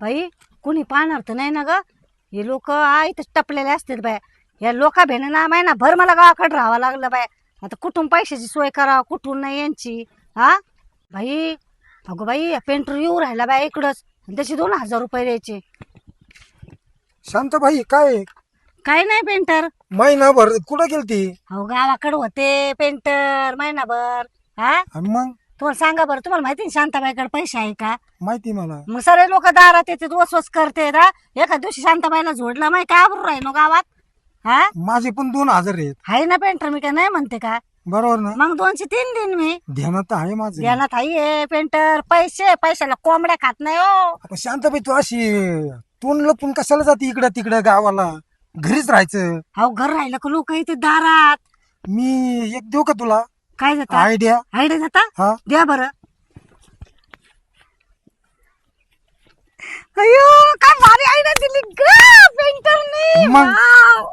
बाई कोणी पाहणार तर नाही ना ग? हे लोक इथं टपलेले असतात बाय या लोका भेणे ना माय ना भर मला गावाकडे राहावं लागलं बाय आता कुठून पैशाची सोय करावं कुठून नाही यांची? हा बाई अगो बाई पेंटर येऊ राहिला बाय इकडंच. आणि त्याचे दोन हजार रुपये द्यायचे. शांताबाई काय? काय नाही पेंटर. महिनाभर कुठं गेलती? अहो गावाकडे होते पेंटर महिनाभर. हा आणि मग? तुम्हाला सांगा बरं तुम्हाला माहिती ना शांताबाईकडे पैसे आहे का? माहिती मला. मग सगळे लोक दारात येते वसवस करते हा एका दिवशी शांताबाईला झोडलं माहिती काय आवरून राहिलो गावात? हा? माझे पण दोन हजार आहेत. आहे ना पेंटर मी काय नाही म्हणते का? बरोबर ना? मग दोनशे तीन दिन मी. ध्यानात तर आहे माझं. ध्यानात आहे पेंटर पैसे पैशाला कोंबड्या खात नाही हो. पण शांताबाई तू अशी तोंड लपून कशाला जाते इकडं तिकडं गावाला? घरीच राहायचं. अहो घर राहिलं का लोक येते दारात? मी एक देऊ का तुला? काय देतात आयडिया. आयडिया देता हा. द्या बरं. अयो काय भारी आयडिया दिली ग पेंटरने. मग? वाव.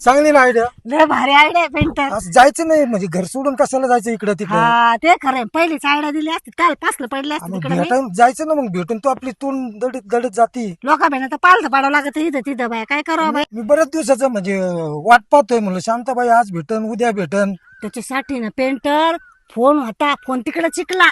चांगली ना आयडिया. लय भारी आयडिया पेंटर. असं जायचं नाही म्हणजे घर सोडून कशाला जायचं इकडं तिकडं? हा ते खरंय पहिलीच आयडिया दिली असती काल पासलं पडले असते तिकडे. भेटून जायचं ना मग भेटून तू आपली तोंड दडत दडत जाती. लोका भेटत तर पालथं पाडावं लागत इथं तिथं बाय. काय करावं बाय मी बऱ्याच दिवसाचं म्हणजे वाट पाहतोय म्हणलं शांताबाई आज भेटन उद्या भेटन. त्याच्यासाठी ना पेंटर फोन होता. फोन तिकडे चिकला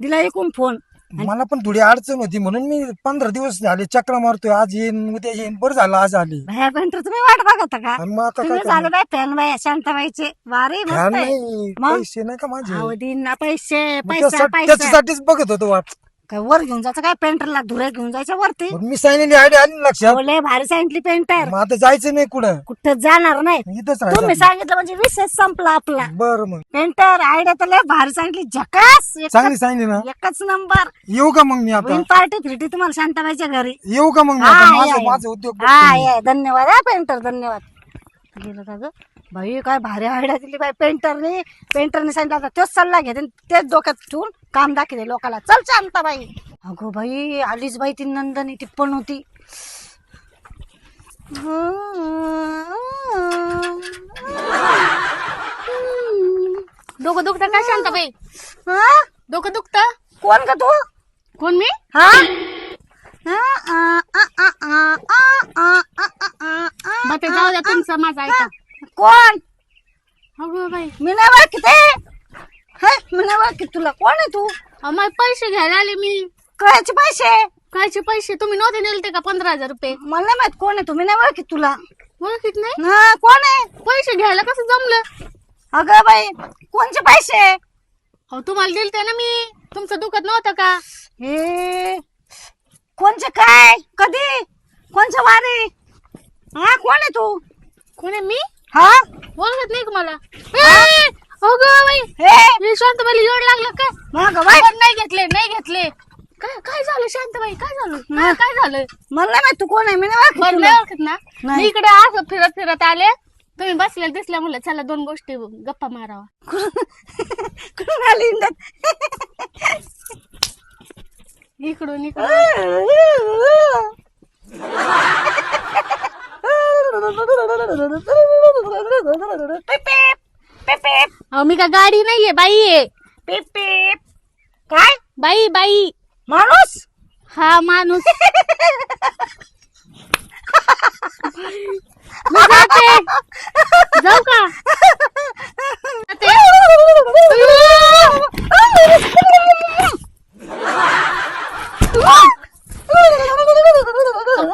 दिला एकूण फोन. मला पण थोडी अडचण होती. म्हणून मी पंधरा दिवस झाले. चक्र मारतोय. आज येईन उद्या येईन. बरं झालं आज आली. पेंटर तुम्ही वाट बघता का? आणि मग आता काय तुम्ही करणार? झालं बाय फॅन बाय शांताबाईचे. वारे ध्यान मस्त आहे. नाही. मग? पैसे नाही का माझे? अहो, दिन ना पैसे मग पैसा त्यासाठी- पैसा. त्याच्यासाठीच बघत होतो वाट. काय वर घेऊन जायचं काय? पेंटरला धुरे घेऊन जायचं वरती? मग मी सांगितलेली आयडिया आली ना लक्षात. भारी सांगितली पेंटर मग आता जायचं नाही कुठं? कुठं जाणार नाही. इथंच तुम्ही राहायचं सांगितलं म्हणजे विषय संपला आपला. बरं मग. पेंटर आयडिया तर लय भारी सांगितली झकास! एकच- चांगली सांगितली ना? एकच नंबर येऊ का मग मी आता? विन पार्टी फिरटी तुम्हाला शांताबाईच्या घरी. येऊ का मग मी आता? या, माझं या. माझं उद्योग हा मी. ये. धन्यवाद हा पेंटर धन्यवाद. गेलं का ग बाई काय भारी आयडिया दिली बाई पेंटरने पेंटरने सांगितलं आता तोच सल्ला घेते तेच डोक्यात ठेवून काम दाखवते लोकाला चल शांता बाई अगो बाई आलीच बाई ती नंदनी ती पण होती डोकं दुखतं का शांताबाई हा? डोकं दुखतं कोण का तू कोण मी हा हा, आ, आ, आ, आ, आ, आ, आ, आ, आ, बरं ते जाऊ द्या तुमचं माझं ऐका कोण? अगं बाई. मी नाही ओळखते हे? मी नाही ओळखत तुला. कोण आहे तू? अहो, मला पैसे घ्यायला आले मी. कळायचे पैसे? कायचे पैसे? तुम्ही नव्हते नेलते का पंधरा हजार रुपये? मला नाही माहीत कोण आहे तू. मी नाही ओळखत तुला. ओळखीत नाही? हा कोण आहे? पैसे घ्यायला कसं जमलं? अगं बाई कोणचे पैसे? हो तुम्हाला दिलते ना मी. तुमचं दुखत नव्हतं का? हे? कोणचे काय? कधी? कोणच्या वारी? हा कोण आहे तू? कोण आहे मी? हा? ओळखत नाही का मला? ए, अगं बाई हे? हे शांताबाईला येड लागलं काय मग बाई नाही घेतले नाही घेतले. काय काय झालं शांताबाई? काय झालं? काय काय झालं? मला नाही माहीत तू कोण आहे? मी नाही ओळखत बरं तुला. नाही ओळखत ना? नाही. मी इकडे असं फिरत फिरत आले. तुम्ही बसलेले दिसल्या म्हणलं चला दोन गोष्टी गप्पा मारावा. कुठून आली इंदात? इकडून इकडून पिप पिप पिप पिप अहो मी का गाडी नाहीये बाई आहे. पिप पिप. काय? बाई बाई. माणूस? हा माणूस. मी जाते. जाऊ का? जाते?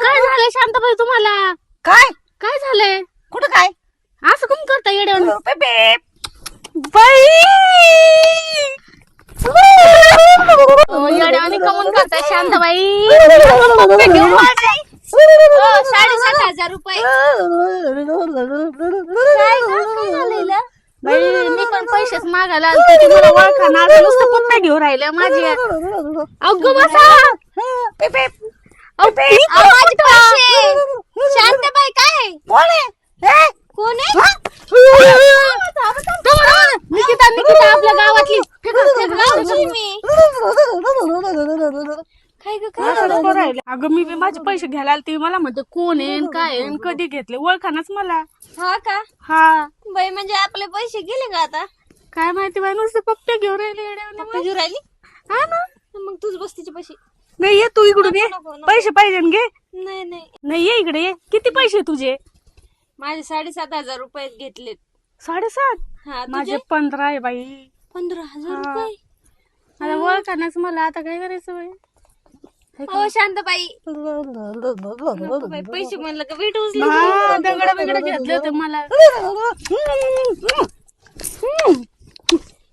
काय झालं शांताबाई तुम्हाला? काय? काय झालंय? कुठं काय? असं कोण करता येड्यावर? पिप पिप. बाई! येड्यावानी कमून शांताबाई. हो, साडेसात हजार रुपये. काय गं? काय झालेलं? बाई. मी पण पैसेच मागायला आलते ती मला ओळखा ना नुसतं पप्पा घेऊन राहिल्या माझी अगं बसा. अहो, अहो, माझे पैसे. शांताबाई काय? कोण आहे? हे? कोण आहे? निकिता निकिता आपल्या गावातली. काय गं, काय झालं? अगं मी बी माझे पैसे घ्यायला आलते. मला म्हणते कोण आहे न काय आहे न कधी घेतले? ओळखानाच मला. हा का? हा. बाई म्हणजे आपले पैसे गेले का आता? काय माहिती बाई नुसते पप्पे घेऊन राहिले येड्यावानी. तुझी राहिली? हा ना? मग तुझ बस्तीचे पैसे. नाही ये तू इकडून ये. नको, नको. पैसे पाहिजे ना घे. नाही नाही. नाही ये इकडे ये. किती पैसे तुझे? माझे साडेसात हजार रुपये घेतलेत. साडेसात? हा माझे तुझे पंधरा आहे बाई. पंधरा हजार हा. रुपये? आता ओळखानच मला आता काय करायचं बाई? हो शांतबाई. नको बाई, पैसे म्हणलं का वीट उचल हा, दगड बिगड घेतले होते मला.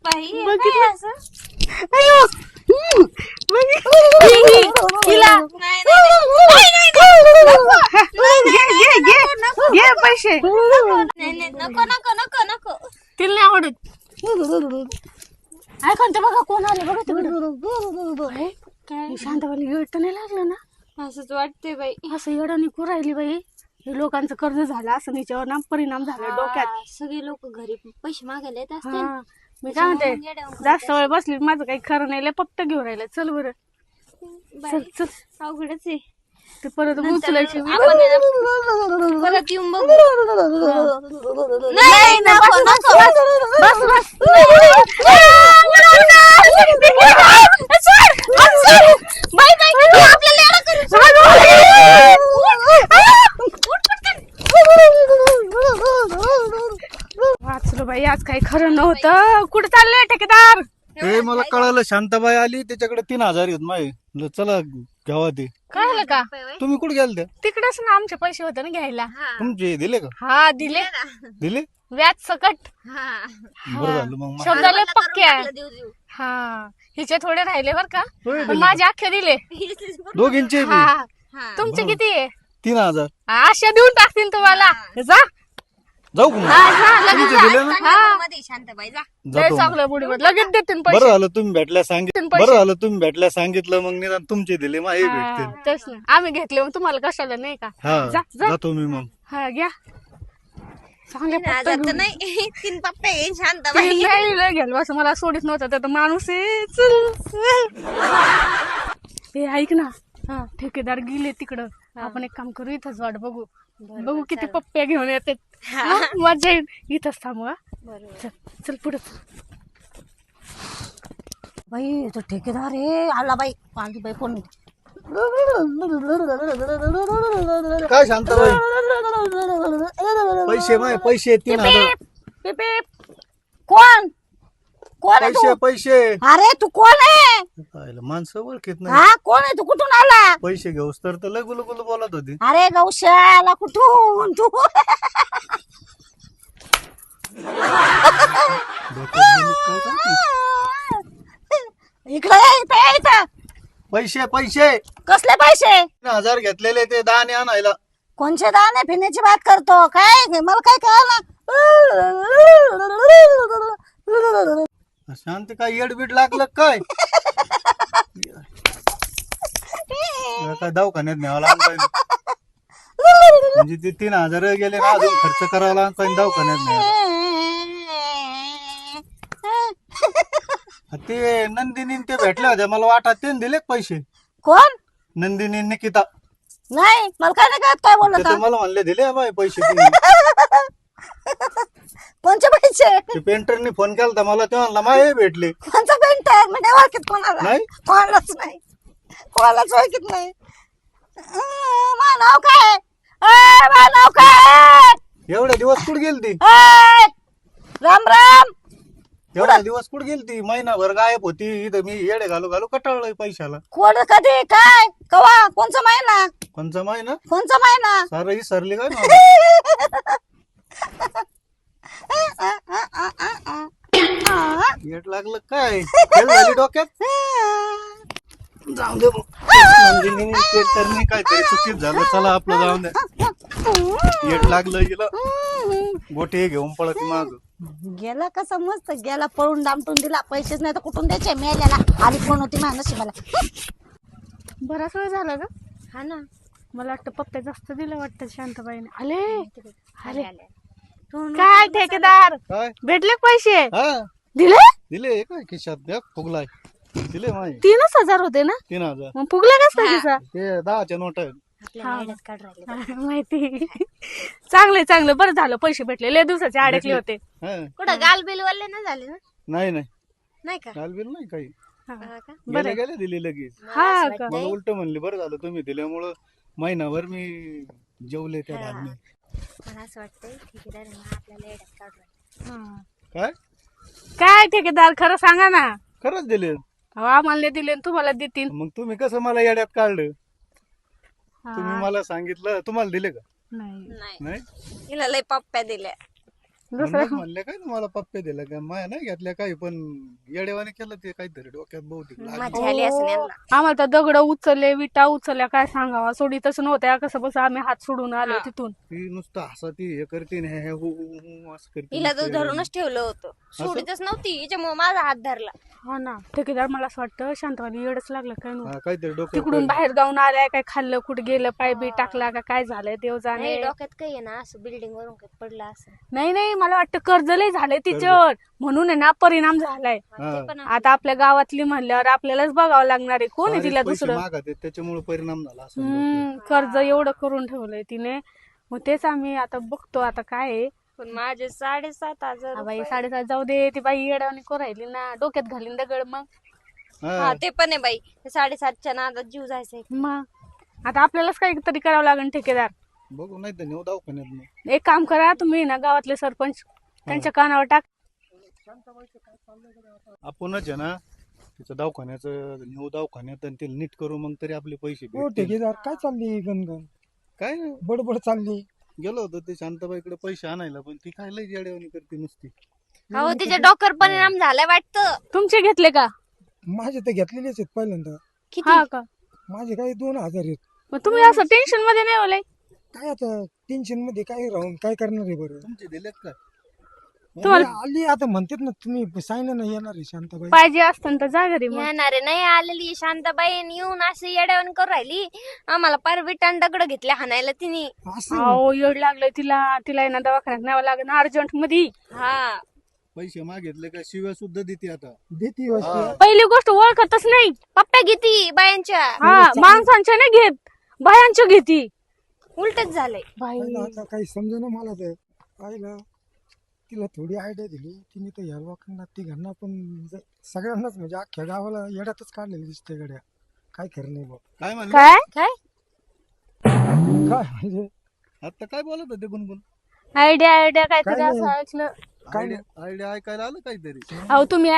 बाई हे काय असं? तिला घे पैसे नको नको नको नको तिला नाही आवडत ऐकून ते बघा कोण आले बघा तिकडे काय शांतवाली येड तर नाही लागलं ना असंच वाटते बाई असं येडं राहिली बाई लोकांचं कर्ज झालं असं त्याच्यावर ना परिणाम झाला डोक्यात सगळे लोक घरी पैसे मागायला येत असतील मी काय म्हणते जास्त वेळ बसली माझं काही खरं नाही लय पप्पा घेऊन राहिलं. चल बरं. चल चल. अवघडच आहे. ते परत उचलायची येऊन बघू. नाही बस वाचलो बाई आज काही खरं नव्हतं. कुठे चाललंय ठेकेदार? ते मला कळालं शांताबाई आली त्याच्याकडे तीन हजार आहेत माय. म्हणलं चला घ्यावा ते. कळलं का? तुम्ही कुठे गेल त्या तिकडेच ना आमचे पैसे होते ना घ्यायला. तुमचे दिले का? हा दिले. दिले व्याज सकट. बरं झालं मग. मा- शब्दाले पक्के आहे. देऊ देऊ. हा. हिचे थोडे राहिले बर का. होय पण माझे अख्खे दिले. दोघींचे बी. हा. तुमचे किती आहे? तीन हजार. आशा देऊन टाकतील तुम्हाला. जा. जाऊ का मग? हा, जा, लगेच तुमचे दिले ना? मध्ये शांतबाई जा. लय जातो मग. चांगलं बुडी लगेच देतील बरं पैसे. झालं तुम्ही भेटल्या सांगितलं पैसे. बरं झालं तुम्ही भेटल्या सांगितलं मग निदान तुमचे दिले मग हे हा, तेच ना. आम्ही घेतले मग तुम्हाला कशाला नाही का? हा जा जा. जातो मी मग. हा घ्या. चांगले तीन पप्पे हजार तर घेऊन. नाही. तीन पप्पे आहे शांतबाई. तीन नाही लय घ्याल असं मला सोडित नव्हतं त्यात माणूस आहे. चल. हे ऐक ना. हा. ठेकेदार गेले तिकडं. आपण एक काम करू इथंच वाट बघू. बघू किती पप्प्या घेऊन येतात. हा, मजा येईल. इथंच थांबू हा. चल चल पुढे. बाई तो ठेकेदार आहे. आला बाई. आली बाई कोण काय शांताबाई पैसे माय पैसे तीन हजार. कोण? कोण आहे पैसे तू? पैसे अरे तू कोण आहे? पाहिलं, माणसं ओळखीत नाही. हा कोण आहे तू? कुठून आला? पैसे घेऊस तर तर लय गुलू गुलू बोलत होती. अरे गौशाला कुठून तू? डोक्यात गेली काय काय माहिती. इकडे ये, इथं ये, इथं. पैसे पैसे. कसले पैसे? तीन हजार घेतलेले ते दाणे आणायला. कोणचे दाणे? फिरण्याची बात करतो. काय? मला काय कळलं? शांती काय येडबीड लागलं काय? काय दवाखान्यात न्यावं लागलं म्हणजे ते तीन हजार गेले ना अजून खर्च करावा लागला दवाखान्यात ते नंदिनी ते भेटले होते मला वाटत ते दिले पैसे. कोण? नंदिनी निकिता. नाही मला काय नाही कळत काय बोलत मला म्हणले दिले बाई पैसे तुम्ही. कोणचे पैसे? पेंटरनी फोन केला मला ते म्हणला माय भेटले. कोणचा पेंटर? मी नाही ओळखीत कोणाला? नाही? कोणालाच नाही. कोणालाच ओळखीत नाही. अं, माझं नाव काय? अं, माझं नाव काय? एवढ्या दिवस कुठे गेली ती अं, राम. राम एवढ्या दिवस कुठे गेली ती महिनाभर गायब होती. इथं मी येडे घालू घालू कटाळलोय पैशाला. कोण कधी? काय? कवा? कोणचा महिना? कोणचा महिना? कोणचा महिना? सारं ही सरली काय मला? येट लागलं काय? झाली डोक्यात? जाऊन दे नंदिनी पेटरनी काहीतरी चुकीत झालं. चला आपलं जाऊन दे. येट लागलं गेलं. गोटे घेऊन पळत माग. गेला कसा मस्त गेला पळून दामटून दिला. पैसेच नाही तर कुठून द्यायचे? मेल्याला. आली कोण होती मानसी मला? बराच वेळ झाला ग हा ना. मला वाटतं पप्प्या जास्त दिलं वाटतं शांताबाईने. आले आले. काय ठेकेदार? काय? भेटले का पैसे? हा. दिले? दिले काय खिशात द्या फुगलाय. दिले माय. तीनच हजार होते ना? तीन हजार. मग फुगला कस काय तिचा? ते दहाच्या नोट आहेत. माहिती. चांगले चांगलं. बरं झालं पैसे भेटले. लय दिवसाचे अडकले होते. हा. कुठं गाल बिल वाले ना झाले ना? नाही नाही. नाही का? नाही काही. हा. का? गेल्या दिली लगेच. हा का? मला. उलट म्हणले बरं झालं तुम्ही दिल्यामुळं महिनाभर मी जेवले त्या. धान्य. मला असं वाटतंय ठेकेदार आहे ना आपल्याला येड्यात काढून हा. काय? काय ठेकेदार? खरं सांगा ना. खरंच दिले. अहो, आम्हाला दिले आणि तुम्हाला देतील. मग तुम्ही कसं मला येड्यात काढलं. तुम्ही मला सांगितलं तुम्हाला दिले का? नाही. नाही. नाही? हिला लय पप्प्या दिल्या. म्हणूनच म्हणले काय तुम्हाला पप्पे दिले का? माया नाही घेतल्या काही पण येडेवाने केलं ते काहीतरी डोक्यात बहुतेक लागलं. मजा आली असं यांना आम्हाला तर दगड उचलले विटा उचलल्या काय सांगावा? सोडीतच नव्हत्या कसं बस आम्ही हात सोडून आलो तिथून. ती नुसतं हसती हे करते हे हे हु असं करते हिला तर नुसतं. धरूनच ठेवलं होतं. सोडीतच नव्हती हिच्यामुळे माझा हात धरला. हा ना. ठेकेदार मला असं वाटतं शांतवाली येडच लागलं काय नाही. हा, काहीतरी डोक्यात तिकडून बाहेर जाऊन आलाय काय खाल्लं कुठे गेलं पाय बी टाकला का काय झालंय देव जाणे. नाही डोक्यात काही आहे ना असं बिल्डिंग वरून काही पडलं असं. नाही नाही मला वाटतं कर्ज लय झालंय तिच्यावर. म्हणून आहे ना परिणाम झालाय. आता आपल्या गावातली म्हणल्यावर आपल्यालाच बघावं लागणार आहे. कोण आहे तिला दुसरं? त्याच्यामुळे परिणाम झाला असं हम्म कर्ज एवढं करून ठेवलंय तिने. मग तेच आम्ही आता बघतो आता काय आहे. पण माझे साडेसात हजार हा बाई रुपये. साडेसात जाऊ दे ती बाई येड्यावानी करायली ना. डोक्यात घालीन दगड मग. हा. ते पण आहे बाई. साडेसातच्या नादात जीव जायचा मग. आता आपल्यालाच काहीतरी करावं लागेल ठेकेदार. बघू नाही तर नेऊ दवाखान्यात मग. एक काम करा तुम्ही ना गावातले सरपंच त्यांच्या कानावर टाक. आपणच आहे ना तिचं दवाखान्याचं नेऊ दवाखान्यात आणि ते नीट करू मग तरी आपले पैसे हो भेटतील. ठेकेदार काय चालली गणगण? काय? नाही, बडबड चालली. गेलो होतो ते शांताबाईकडे पैसे आणायला पण ती काय लय जेडेवानी करते नुसती. हो तिच्या डोक्यावर परिणाम झालाय वाटतं. तुमचे घेतले का? माझे तर घेतलेलेच आहेत पहिल्यांदा. हा का? माझे काही दोन हजार आहेत. मग तुम्ही असं टेन्शनमध्ये नाही होलय काय आता टेन्शनमध्ये काय राहून काय करणार आहे बरं? तुमचे दिलेत का? तुम्हाला- आली आता म्हणतात ना तुम्ही सांगितलं ना येणार आहे शांताबाई. पाहिजे असतं तर जा घरी मग. येणारे नाही आलेली शांताबाई येऊन असं येड्यावण करू राहिली. आम्हाला पार विटान दगड घेतल्या हाणायला तिने. असं अहो येड लागलंय तिला. तिला आहे ना दवाखान्यात न्यावं लागेल अर्जंटमध्ये. हा. पैसे मागितले का? शिव्या सुद्धा देते आता. देते पहिली गोष्ट ओळखतच नाही. पप्प्या किती बायांच्या. हा माणसांच्या नाही घेत बायांच्या घेती. उलटच झालंय. पहिलं आता काही समजेना मला तर. पाहिलं तिला थोडी आयडिया दिली. तिने तर ह्या लोकांना तिघांना पण ज- सगळ्यांनाच म्हणजे अख्ख्या गावाला येड्यातच काढलेलं दिसते गड्या. काय खरं नाही काय म्हणलं? काय? काय? काय? म्हणजे? आता काय बोलत होते गुणगुण? आयडिया आयडिया काहीतरी काय असं नाही. ऐकलं. आयडिया आयडिया ऐकायला आलं काहीतरी? अहो तुम्ही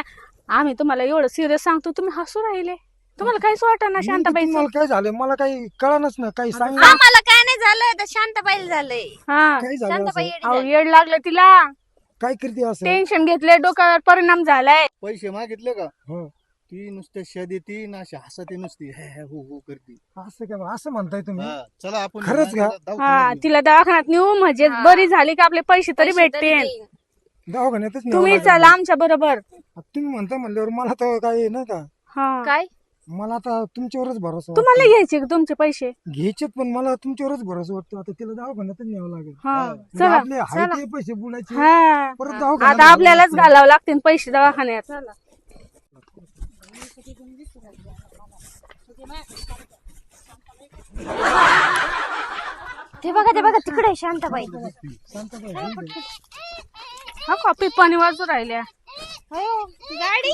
आम्ही तुम्हाला एवढं सिरियस सांगतो तुम्ही हसू राहिले. तुम्हाला काहीच वाटत ना मी शांताबाई तुम्हाला काय झालं? मला काही कळानच ना काही सांगितलं आम्हाला काय नाही झालं तर शांताबाई झालंय. हा. झालं शांताबाई असं? येडी अहो झाली. येड लागलं तिला. काय करते असं? टेन्शन घेतलंय डोक्यावर परिणाम झालाय. पैसे मागितले का? हो. ती नुसते शा देते ना अशी हसते नुसती. हे हे हो हो करते. असं काय असं म्हणताय तुम्ही? हा, चला आपण खरंच का? हा दवाखान्यात. तिला दवाखान्यात नेऊ म्हणजे बरी झाली की आपले पैसे तरी पैसे तरी भेटते देईन. दवाखान्यातच न्यावं तुम्ही लागेल. चला आमच्या बरोबर. आता तुम्ही म्हणता म्हणल्यावर मला तर काही नाही का? हा. काय? मला आता तुमच्यावरच भरोसा तुम्हाला घ्यायचे का तुमचे पैसे? वाटतो. घ्यायचेत पण मला तुमच्यावरच भरोसा वाटतो आता तिला दवाखान्यातच न्यावं लागेल. हा म्हणजे चला आपले हाय ते पैसे बुडायचे हा. परत आता दवाखान्यात आपल्यालाच घालावं लागतील पैसे दवाखान्यात. ते बघा ते बघा तिकडे आहे शांताबाई हा कॉपी पाणी वाजू राहिल्या. हो, गाडी.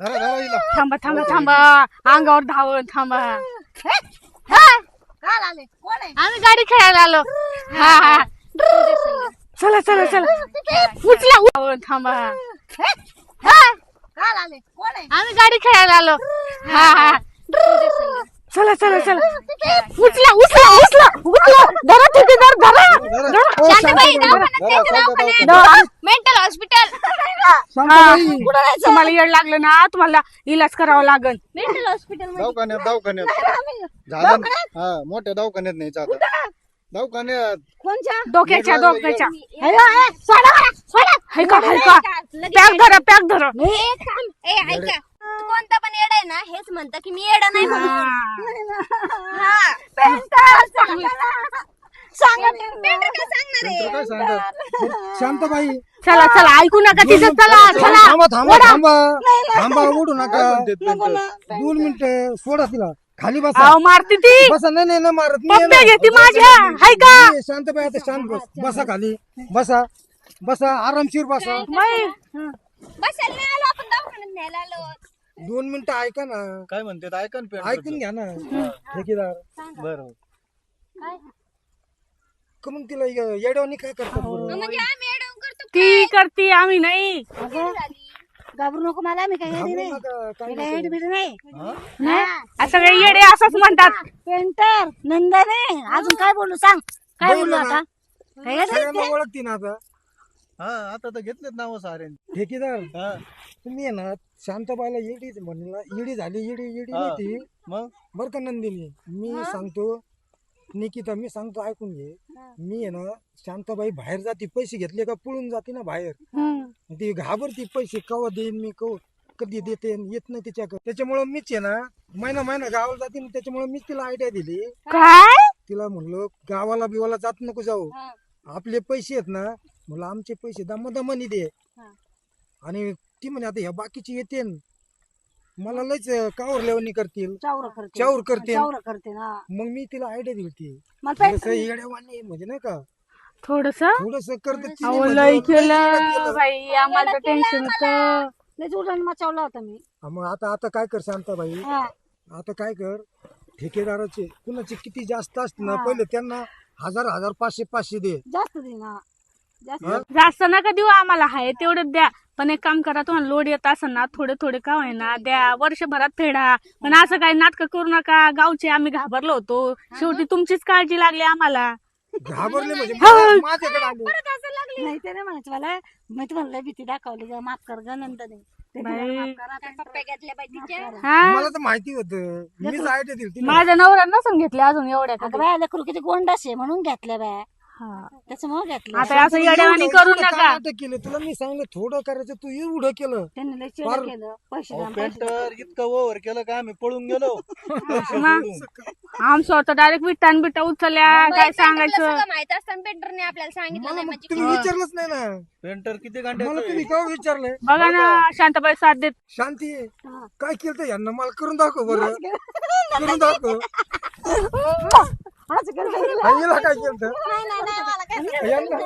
धरा धरा हिला. थांबा थांबा थांबा. अंगावर धावून थांबा. आम्ही गाडी खेळायला आलो. हा हा. चला चला चला. उचला धावून थांबा. आम्ही गाडी खेळायला आलो. हा हा. चला चला चला. उचला उचला उचला. उचला. धरा ठेकेदार धरा धरा. शांताबाई मेंटल हॉस्पिटल हा. तुम्हाला येड लागलं ना तुम्हाला इलाज करावा लागल. मेंटल हॉस्पिटल दवाखान्यात दवाखान्यात. झालं ना? हा मोठ्या दवाखान्यात नाही आता. दवाखान्यात. डोक्याच्या लागलं, डोक्याच्या. सोडा हाय का हाय का? पॅक धरा पॅक धरा. एक काम ए ऐका. तू कोणता पण येडा आहे ना हेच म्हणतं की मी येडा नाही म्हणून हा. सांगा पेंटर काय सांगणार आहे? नंतर काय सांगतात शांताबाई. चला चला ऐकू नका तिथं चला चला थांबा थांबा थांबा. थांबा उडू नका? दोन मिनिटं सोडा तिला. खाली बसा. अहो मारती ती. बसा. नाही नाही नाही मारत. मी पप्प्या येणार. घेते माझ्या. हाय का? शांताबाई आता शांत बस. बसा खाली. बसा. बसा. आरामशीर बसा. बाई बसायला नाही. आलो. आपण दवाखान्यात न्यायला आलो. दोन मिनिटं ऐका ना. काय म्हणते? ऐका ना पेंटर ऐकून घ्या ना. ठेकेदार. बरं. का मग तिला ये- येड्यावानी काय करतात बरं म्हणजे आम्ही करतो ती करती आम्ही नाही. अगं घाबरू नको मला मी काही येडी नाही. नका, काय मी काही येडी बिडी नाही. नाही? आ, सगळे येडे असंच म्हणतात. पेंटर नंदने अजून काय बोलू सांग? काय बोलू. आता? काय येडी सगळ्यांना ओळखते ना आता. हा आता तर घेतलेत नाव सारे. ठेकेदार हा. तुम्ही आहे ना शांताबाईला येडी म्हणला येडी झाली येडी येडी हा. नाही ती. मग? बरं का नंदिनी? मी सांगतो निकिता मी सांगतो ऐकून घे. मी आहे ना शांताबाई बाहेर जाते पैसे घेतले का पळून जाते ना बाहेर. ती घाबरती पैसे कवा देईन मी कव कधी देते येत नाही तिच्याकडे. त्याच्यामुळं मीच आहे ना महिना महिना गावाला जाते ना त्याच्यामुळे मीच तिला आयडिया दिली. काय? तिला म्हणलो गावाला बिवाला जात नको जाऊ. आपले पैसे आहेत ना म्हणलं आमचे पैसे दमदमानी दे. आणि ती म्हणे आता ह्या बाकीचे येते मला लयच कावर लेवणी करतील. चावर करते चावर करते चावर करते ना मग मी तिला आयडिया दिली ती मला थोडस येड्यावानी म्हणजे नाही का? थोडस? थोडस करत अहो लय केलं. बाई आम्हाला तर टेन्शन होत. मचावला होता मी. हा, मग आता आता काय कर शांताबाई? हा. आता काय कर? ठेकेदाराचे कुणाचे किती जास्त असते ना पहिले त्यांना हजार हजार पाचशे पाचशे दे. जास्त दे ना. जास्त? जास्त नका देऊ आम्हाला हाय तेवढं द्या. पण एक काम करा तुम्हाला लोड येत असेल ना थोडे थोडे का होईना द्या. वर्षभरात फेडा. पण असं काही नाटक करू नका. गावचे आम्ही घाबरलो होतो. शेवटी तुमचीच काळजी लागली आम्हाला. घाबरले म्हणजे मला- माझ्याकडे आले. नाही ते नाही म्हणायचं मला मी तुम्हाला लय भीती दाखवली ग. माफ कर ग नंदने. ते तिला बाई. माफ करा, ते पप्प्या घेतल्या बाई तिच्या. हा? मला तर माहिती होतं. मीच आयडिया दिली तिला. माझ्या नवऱ्या नसून घेतले अजून एवढ्या अगं बाय लेकरू किती गोंडाश आहे म्हणून घेतल्या बाय हा. त्याच्यामुळे घेतलं आता असं येड्यावानी एवढं- करू नका. नाटक केलं तुला मी सांगितलं थोडं करायचं तू एवढं केलं. त्यांनी लय चेडं फार- केलं पैसे अहो, द्या, पैसे द्या. पेंटर इतकं ओव्हर केलं का आम्ही? पळून गेलो. मग? आमचं होतं डायरेक्ट आणि बिट्टा उचलल्या काय सांगायचं? माहीत असताना पेंटरने आपल्याला सांगितलं मला नाही मग म्हणजे तुम्ही विचारलंच नाही ना. पेंटर किती मला घंटे तुम्ही केव्हा विचारलंय? बघा ना शांताबाई साथ देत शांती. काय केलं यांना मला करून दाखव बरं. करून दाखव. हिला काय केलं? तर? नाही नाही नाही मला काय यांना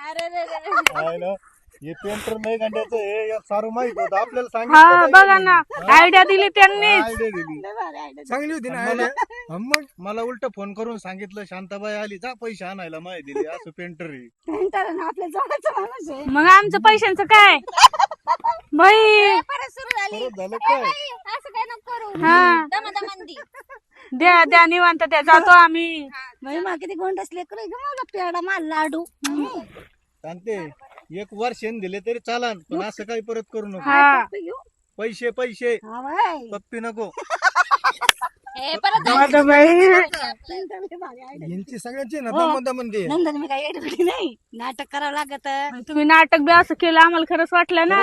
अरे रे रे रे. काय ना हे पेंटर नाही घंट्याचं हे सारं माहीत होतं. आपल्याला हा सांगितलं बघा ना आयडिया दिली त्यांनीच. आयडिया दिली. चांगली होती ना? हा, मग? मला उलट फोन करून सांगितलं शांताबाई आली जा पैसे आणायला माहिती दिली असं पेंटर आहे. पेंटर आहे ना आपल्या जवळचा माणूस आहे. मग आमचं पैशांचं काय? बाई. परत सुरू झाली. परत झालं ए काय? बाई, असं काय नको करू. हा. दमदमांदी. द्या द्या निवांत द्या. जातो आम्ही. बाई मा किती गोंडास लेकर मला पेडा माल लाडू. सांगते एक वर्षाने दिले तरी चालन पण असं काही परत करू नको. हा. पैसे पैसे. हा बाई. पप्पी नको. यांची सगळ्यांची ना हो. दमन दमन दे नंदन मी काही एडबिडी नाही. नाटक करावं लागत. तुम्ही नाटक बी असं केलं आम्हाला खरंच वाटलं ना?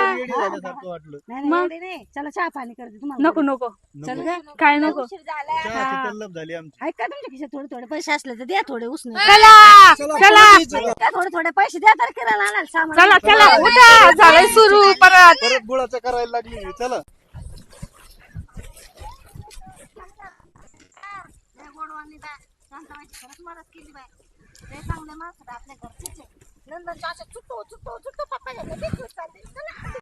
वाटलं. नाही नाही चला चहा पाणी करते तुम्हाला. नको नको. चल ग. काय नको? उशीर झाला चहाची तल्लफ झाली आमची. ऐका तुमच्या खिशात थोडे थोडे पैसे असले तर द्या थोडे उसने. चला? द्या थोडे थोडे पैसे द्या तर किराणा आणायला सामान. चला चला. उठा. झालंय सुरू परत. परत गुळाचं करायला लागली चला. लय बाय. शांताबाईची खरंच मदत केली बाय. ते चांगले माणसं आपल्या घरचेच आहे. नंदनच्या अशा चुकतो चुट्टो पप्पा